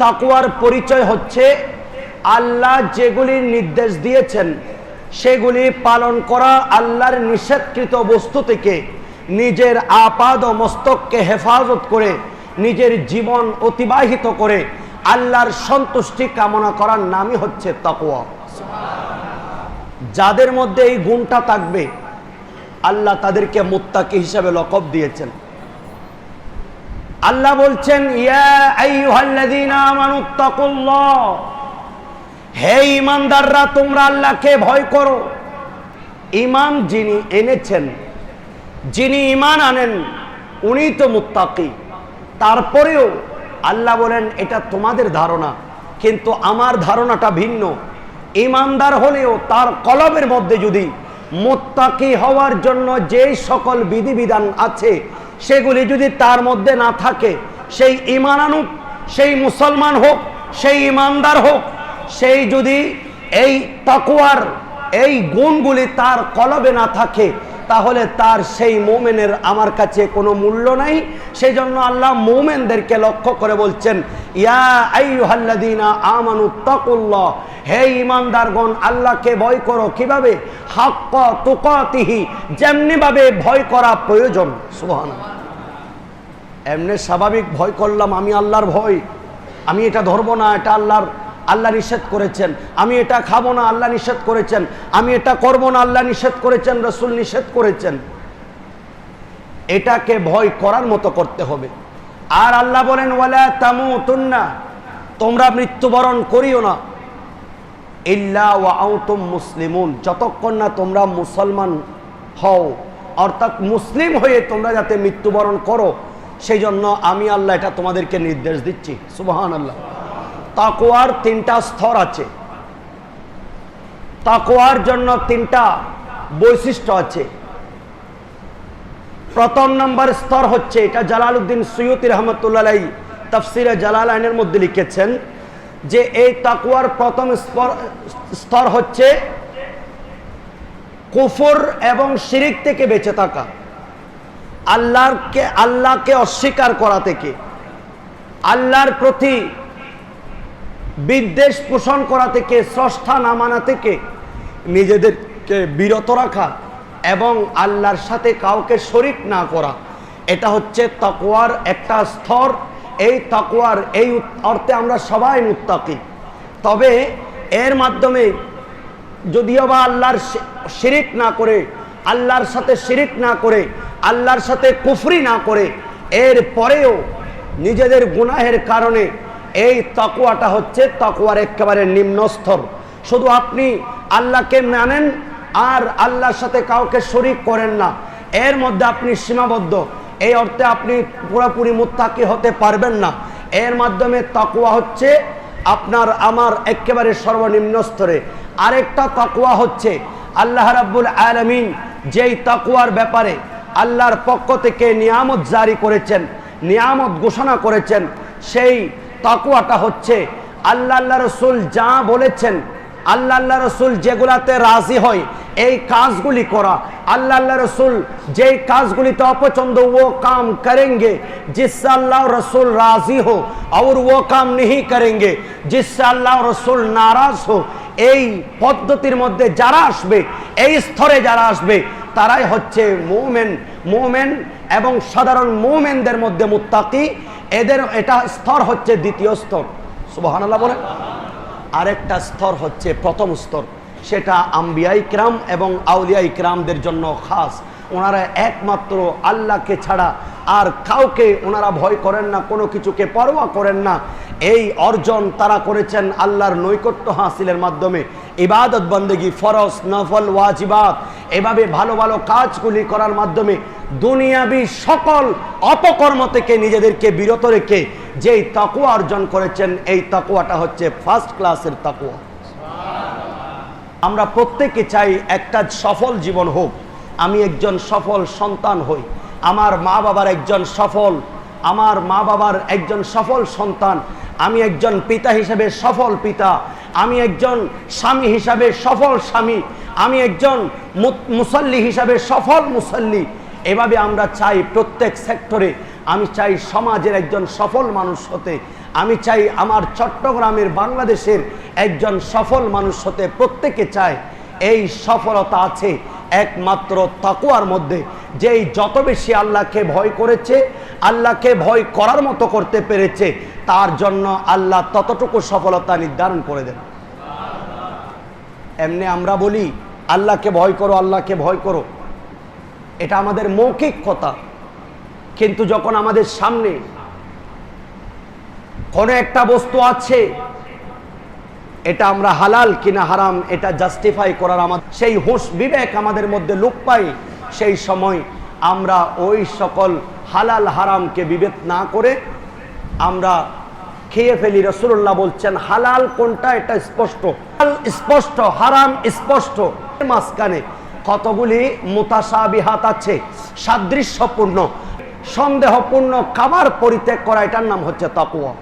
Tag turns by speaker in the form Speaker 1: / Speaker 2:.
Speaker 1: তাকুয়ার পরিচয় হচ্ছে আল্লাহ যেগুলির নির্দেশ দিয়েছেন, সেগুলি পালন করা আল্লাহর নিষেধকৃত বস্তু থেকে নিজের আপাদ ও মস্তককে হেফাজত করে, নিজের জীবন অতিবাহিত করে আল্লাহর সন্তুষ্টি কামনা করার নামই হচ্ছে তাকুয়া যাদের মধ্যে এই গুণটা থাকবে, আল্লাহ তাদেরকে মুত্তাকি হিসাবে লকব দিয়েছেন। আল্লাহ বলছেন হে ইমানদাররা তোমরা আল্লাহকে ভয় করো। ইমান যিনি এনেছেন, যিনি ইমান আনেন, উনি তো মুত্তাকি। তারপরেও আল্লাহ বলেন, এটা তোমাদের ধারণা, কিন্তু আমার ধারণাটা ভিন্ন। ইমানদার হলেও তার কলবের মধ্যে যদি মোত্তাকি হওয়ার জন্য যে সকল বিধিবিধান আছে সেগুলি যদি তার মধ্যে না থাকে, সেই ইমান আনুক, সেই মুসলমান হোক, সেই ইমানদার হোক, সেই যদি এই তাকুয়ার এই গুণগুলি তার কলবে না থাকে, তাহলে তার সেই মোমেনের আমার কাছে কোনো মূল্য নাই। সেই জন্য আল্লাহ মোমেনদেরকে লক্ষ্য করে বলছেন ভয় কীভাবে? ভয় করা প্রয়োজন। এমনি স্বাভাবিক ভয় করলাম, আমি আল্লাহর ভয়। আমি এটা ধরবো না, এটা আল্লাহর, আল্লাহ নিষেধ করেছেন। আমি এটা খাব না, আল্লাহ নিষেধ করেছেন। আমি এটা করব না, আল্লাহ নিষেধ করেছেন, রসুল নিষেধ করেছেন। এটাকে ভয় করার মতো করতে হবে। আর আল্লাহ বলেন, ওয়ালা তামু তুন্না তোমরা মৃত্যুবরণ করিও না। ইল্লা ওয়া আউতুম মুসলিমুন, যতক্ষণ না তোমরা মুসলমান হও, অর্থাৎ মুসলিম হয়ে তোমরা যাতে মৃত্যুবরণ করো সেই জন্য আমি আল্লাহ এটা তোমাদেরকে নির্দেশ দিচ্ছি। সুবহান আল্লাহ তাকোয়ার তিনটা স্তর আছে। তাকোয়ার জন্য তিনটা বৈশিষ্ট্য আছে। প্রথম নম্বর স্তর হচ্ছে, এটা জালালউদ্দিন সৈয়দ রহমতুল্লাহ তফসিরে জালাল আইনের মধ্যে লিখেছেন যে এই তাকুয়ার প্রথম স্তর- হচ্ছে কুফর এবং শিরিক থেকে বেঁচে থাকা। আল্লাহকে আল্লাহকে অস্বীকার করা থেকে, আল্লাহর প্রতি বিদ্বেষ পোষণ করা থেকে, স্রষ্টা না মানা থেকে নিজেদেরকে বিরত রাখা এবং আল্লাহর সাথে কাউকে শরিক না করা। এটা হচ্ছে তাকুয়ার একটা স্তর। এই তাকুয়ার এই অর্থে আমরা সবাই মুত্তাকি। তবে এর মাধ্যমে যদিও বা আল্লাহর শিরিক না করে, আল্লাহর সাথে শিরিক না করে, আল্লাহর সাথে কুফরি না করে, এর পরেও নিজেদের গুনাহের কারণে এই তাকুয়াটা হচ্ছে তাকুয়ার একেবারে নিম্ন স্তর শুধু আপনি আল্লাহকে মানেন আর আল্লাহর সাথে কাউকে শরিক করেন না। এর মধ্যে আপনি সীমাবদ্ধ। এই অর্থে আপনি পুরোপুরি মুত্তাকি হতে পারবেন না। এর মাধ্যমে তাকুয়া হচ্ছে আপনার, আমার একেবারে সর্বনিম্ন স্তরে। আরেকটা তাকুয়া হচ্ছে আল্লাহ রাব্বুল আলমিন যেই তাকুয়ার ব্যাপারে আল্লাহর পক্ষ থেকে নিয়ামত জারি করেছেন, নিয়ামত ঘোষণা করেছেন, সেই তাকুয়াটা হচ্ছে আল্লাহ আল্লাহ রসুল যা বলেছেন আল্লাহ আল্লাহ রসুল যেগুলাতে রাজি হয়, এই কাজগুলি করা। আল্লাহ আল্লাহ রসুল যেই কাজগুলিতে অপছন্দ, ও কাম করেঙ্গে। জিসা আল্লাহ রসুল রাজি হো আর ও কাম নিহি করেঙ্গে। জিসা আল্লাহ রসুল নারাজ হো। এই পদ্ধতির মধ্যে যারা আসবে, এই স্তরে যারা আসবে, তারাই হচ্ছে মৌমেন। মৌমেন এবং সাধারণ মৌমেনদের মধ্যে মুত্তাকি। এদের, এটা স্তর হচ্ছে দ্বিতীয় স্তর। সুবাহ বলে আরেকটা স্তর হচ্ছে প্রথম স্তর। সেটা আম্বিয়া ইকরাম এবং আউলিয়া ইকরামদের জন্য খাস। ওনারা একমাত্র আল্লাহকে ছাড়া আর কাউকে ওনারা ভয় করেন না, কোনো কিছুকে পরোয়া করেন না। এই অর্জন তারা করেছেন আল্লাহর নৈকট্য হাসিলের মাধ্যমে। ইবাদত বন্দেগি ফরস নফল ওয়াজিবাদ এভাবে ভালো ভালো কাজগুলি করার মাধ্যমে দুনিয়াবি সকল অপকর্ম থেকে নিজেদেরকে বিরত রেখে যেই তাকুয়া অর্জন করেছেন, এই তাকুয়াটা হচ্ছে ফার্স্ট ক্লাসের তাকুয়া আমরা প্রত্যেকে চাই একটা সফল জীবন হোক। আমি একজন সফল সন্তান হই। আমার মা বাবার একজন সফল, আমার মা বাবার একজন সফল সন্তান, আমি একজন পিতা হিসেবে সফল পিতা, আমি একজন স্বামী হিসাবে সফল স্বামী, আমি একজন মুসল্লি হিসাবে সফল মুসল্লি এভাবে আমরা চাই প্রত্যেক সেক্টরে। আমি চাই সমাজের একজন সফল মানুষ হতে। আমি চাই আমার চট্টগ্রামের বাংলাদেশের একজন সফল মানুষ হতে। প্রত্যেকে চায় এই সফলতা আছে, একমাত্র তাকুয়ার মধ্যে। যেই যত বেশি আল্লাহকে ভয় করেছে, আল্লাহকে ভয় করার মতো করতে পেরেছে, তার জন্য আল্লাহ ততটুকু সফলতা নির্ধারণ করে দেন। এমনি আমরা বলি, আল্লাহকে ভয় করো, আল্লাহকে ভয় করো। এটা আমাদের মৌখিক কথা। কিন্তু যখন আমাদের সামনে কোনো একটা বস্তু আছে, এটা আমরা হালাল কিনা হারাম এটা জাস্টিফাই করার আমাদের সেই হুঁশ বিবেক আমাদের মধ্যে লোপ পাই সেই সময় আমরা ওই সকল হালাল হারামকে বিবেক না করে আমরা খেয়ে ফেলি। রসুল্লাহ বলছেন, হালাল কোনটা? এটা স্পষ্ট। স্পষ্ট, হারাম স্পষ্ট। মাঝখানে কতগুলি মোতাসাবিহাত আছে? সাদৃশ্যপূর্ণ সন্দেহপূর্ণ খাবার পরিত্যাগ করা এটার নাম হচ্ছে তাকুয়া